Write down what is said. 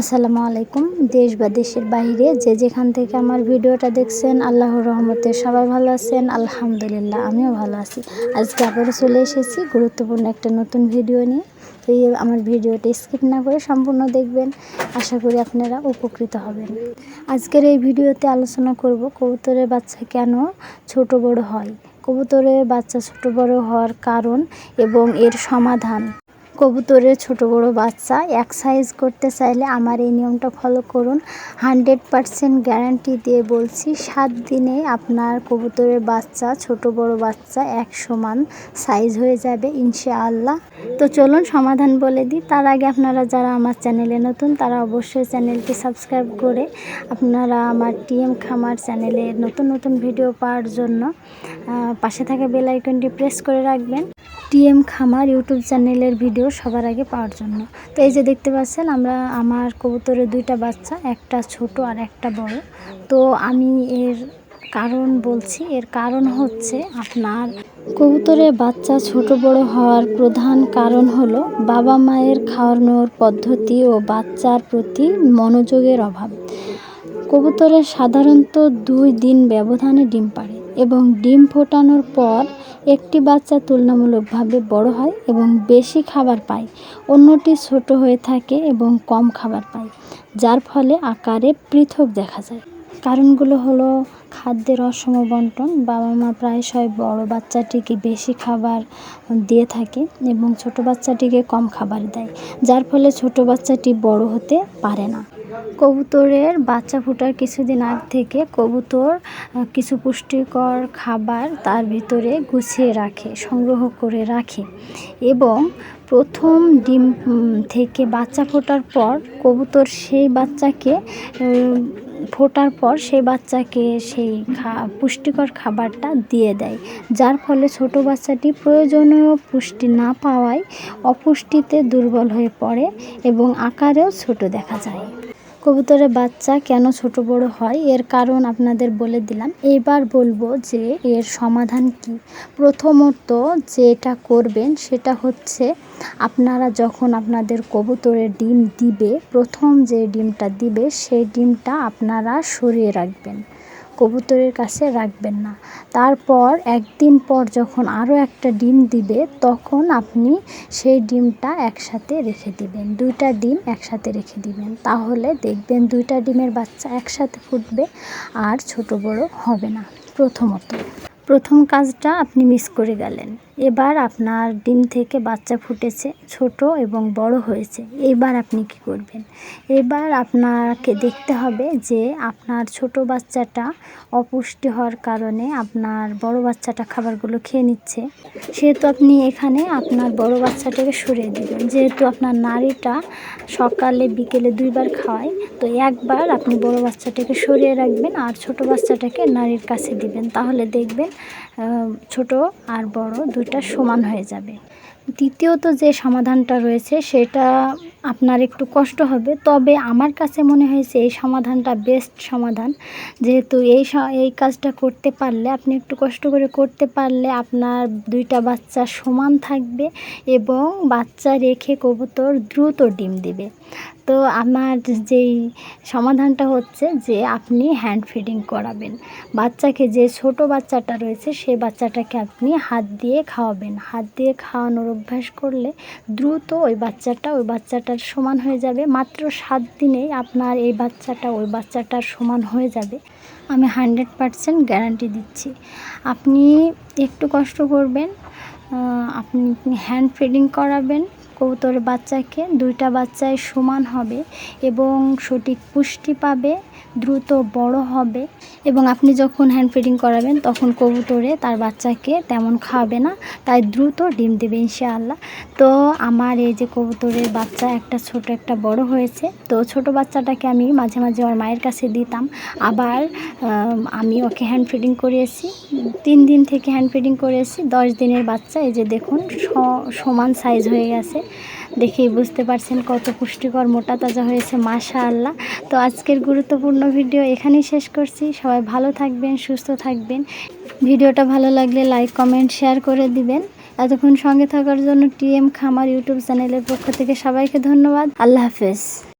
আসসালামু আলাইকুম। দেশ বা দেশের বাইরে যে যেখান থেকে আমার ভিডিওটা দেখছেন, আল্লাহর রহমতে সবাই ভালো আছেন, আলহামদুলিল্লাহ, আমিও ভালো আছি। আজকে আবারও চলে এসেছি গুরুত্বপূর্ণ একটা নতুন ভিডিও নিয়ে। তো এই আমার ভিডিওটা স্কিপ না করে সম্পূর্ণ দেখবেন। আশা করি আপনারা উপকৃত হবেন। আজকের এই ভিডিওতে আলোচনা করব কবুতরের বাচ্চা কেন ছোট বড় হয়? কবুতরের বাচ্চা ছোট বড় হওয়ার কারণ এবং এর সমাধান। কবুতরের ছোট বড় বাচ্চা, এক সাইজ করতে চাইলে আমার এই নিয়মটা ফলো করুন। হানড্রেড পারসেন্ট গ্যারান্টি দিয়ে বলছি, সাত দিনে আপনার কবুতরের বাচ্চা, ছোট বড় বাচ্চা এক সমান সাইজ হয়ে যাবে ইনশাআল্লাহ। তো চলুন সমাধান বলে দিই। তার আগে আপনারা যারা আমার চ্যানেলে নতুন, তারা অবশ্যই চ্যানেলটি সাবস্ক্রাইব করে আপনারা আমার টিএম খামার চ্যানেলে নতুন নতুন ভিডিও পাওয়ার জন্য পাশে থাকা বেল আইকনটি প্রেস করে রাখবেন। টিএম খামার ইউটিউব চ্যানেলের ভিডিও সবার আগে পাওয়ার জন্য। তো এই যে দেখতে পাচ্ছেন, আমরা, আমার কবুতরের দুইটা বাচ্চা, একটা ছোট আর একটা বড়। তো আমি এর কারণ বলছি, এর কারণ হচ্ছে আপনার কবুতরের বাচ্চা ছোট বড় হওয়ার প্রধান কারণ হলো বাবা মায়ের খাওয়ানোর পদ্ধতি ও বাচ্চার প্রতি মনোযোগের অভাব। কবুতরের সাধারণত দুই দিন ব্যবধানে ডিম পাড়ে এবং ডিম ফোটানোর পর একটি বাচ্চা তুলনামূলকভাবে বড় হয় এবং বেশি খাবার পায়। অন্যটি ছোট হয়ে থাকে এবং কম খাবার পায়, যার ফলে আকারে পৃথক দেখা যায়। কারণগুলো হলো খাদ্যের অসম বন্টন বাবা মা প্রায়শই বড় বাচ্চাটিকে বেশি খাবার দিয়ে থাকে এবং ছোট বাচ্চাটিকে কম খাবার দেয়, যার ফলে ছোট বাচ্চাটি বড় হতে পারে না। কবুতরের বাচ্চা ফোটার কিছুদিন আগ থেকে কবুতর কিছু পুষ্টিকর খাবার তার ভিতরে গুছিয়ে রাখে, সংগ্রহ করে রাখে এবং প্রথম ডিম থেকে বাচ্চা ফোটার পর কবুতর সেই বাচ্চাকে ফোটার পর সেই বাচ্চাকে সেই পুষ্টিকর খাবারটা দিয়ে দেয়। যার ফলে ছোট বাচ্চাটি প্রয়োজনীয় পুষ্টি না পাওয়ায় অপুষ্টিতে দুর্বল হয়ে পড়ে এবং আকারেও ছোট দেখা যায়। কবুতরের বাচ্চা কেন ছোট বড় হয়? এর কারণ আপনাদের বলে দিলাম। এবার বলব যে এর সমাধান কি? প্রথমত যেটা করবেন সেটা হচ্ছে আপনারা যখন আপনাদের কবুতরের ডিম দিবে, প্রথম যে ডিমটা দিবে, সেই ডিমটা আপনারা সরিয়ে রাখবেন। কবুতরের কাছে রাখবেন না। তারপর একদিন পর যখন আরও একটা ডিম দিবে, তখন আপনি সেই ডিমটা একসাথে রেখে দিবেন। দুইটা ডিম একসাথে রেখে দিবেন। তাহলে দেখবেন দুইটা ডিমের বাচ্চা একসাথে ফুটবে আর ছোট বড় হবে না, প্রথমত। প্রথম কাজটা আপনি মিস করে গেলেন। এবার আপনার ডিম থেকে বাচ্চা ফুটেছে, ছোট এবং বড় হয়েছে। এবার আপনি কি করবেন? এবার আপনাকে দেখতে হবে যে আপনার ছোট বাচ্চাটা অপুষ্টি হওয়ার কারণে আপনার বড় বাচ্চাটা খাবারগুলো খেয়ে নিচ্ছে। সেহেতু আপনি এখানে আপনার বড় বাচ্চাটাকে সরিয়ে দেবেন। যেহেতু আপনার নারীটা সকালে, বিকেলে দুইবার খাওয়ায় তো একবার আপনি বড় বাচ্চাটাকে সরিয়ে রাখবেন আর ছোট বাচ্চাটাকে নারীর কাছে দিবেন। তাহলে দেখবেন ছোট আর বড় দুইটা সমান হয়ে যাবে। দ্বিতীয়ত যে সমাধানটা রয়েছে সেটা আপনার একটু কষ্ট হবে, তবে আমার কাছে মনে হয়েছে এই সমাধানটা বেস্ট সমাধান। যেহেতু এই এই কাজটা করতে পারলে, আপনি একটু কষ্ট করে করতে পারলে আপনার দুইটা বাচ্চা সমান থাকবে এবং বাচ্চা রেখে কবুতর দ্রুত ডিম দিবে। তো আমার যেই সমাধানটা হচ্ছে যে আপনি হ্যান্ড ফিডিং করাবেন। বাচ্চাকে যে ছোট বাচ্চাটা রয়েছে সেই বাচ্চাটাকে আপনি হাত দিয়ে খাওয়াবেন। হাত দিয়ে খাওয়ানোর অভ্যাস করলে দ্রুত ওই বাচ্চাটা, ওই বাচ্চাটার সমান হয়ে যাবে। মাত্র সাত দিনেই আপনার এই বাচ্চাটা, ওই বাচ্চাটার সমান হয়ে যাবে। আমি হান্ড্রেড পারসেন্ট গ্যারান্টি দিচ্ছি। আপনি একটু কষ্ট করবেন আপনি হ্যান্ড ফিডিং করাবেন। কবুতরের বাচ্চাকে দুইটা বাচ্চায় সমান হবে এবং সঠিক পুষ্টি পাবে, দ্রুত বড় হবে এবং আপনি যখন হ্যান্ড ফিডিং করাবেন তখন কবুতরে তার বাচ্চাকে তেমন খাবে না, তাই দ্রুত ডিম দেবে ইনশাআল্লাহ। তো আমার এই যে কবুতরের বাচ্চা একটা ছোট একটা বড় হয়েছে, তো ছোট বাচ্চাটাকে আমি মাঝে মাঝে আমার মায়ের কাছে দিতাম। আবার, আমি ওকে হ্যান্ড ফিডিং করিয়েছি তিন দিন থেকে হ্যান্ড ফিডিং করেছি, দশ দিনের বাচ্চা, এই যে দেখুন সমান সাইজ হয়ে গেছে। দেখেই বুঝতে পারছেন কত পুষ্টিকর মোটা তাজা হয়েছে মাশা আল্লাহ তো আজকের গুরুত্বপূর্ণ ভিডিও এখানেই শেষ করছি। সবাই ভালো থাকবেন, সুস্থ থাকবেন। ভিডিওটা ভালো লাগলে লাইক, কমেন্ট, শেয়ার করে দিবেন। এতক্ষণ সঙ্গে থাকার জন্য টিএম খামার ইউটিউব চ্যানেলের পক্ষ থেকে সবাইকে ধন্যবাদ। আল্লাহ হাফেজ।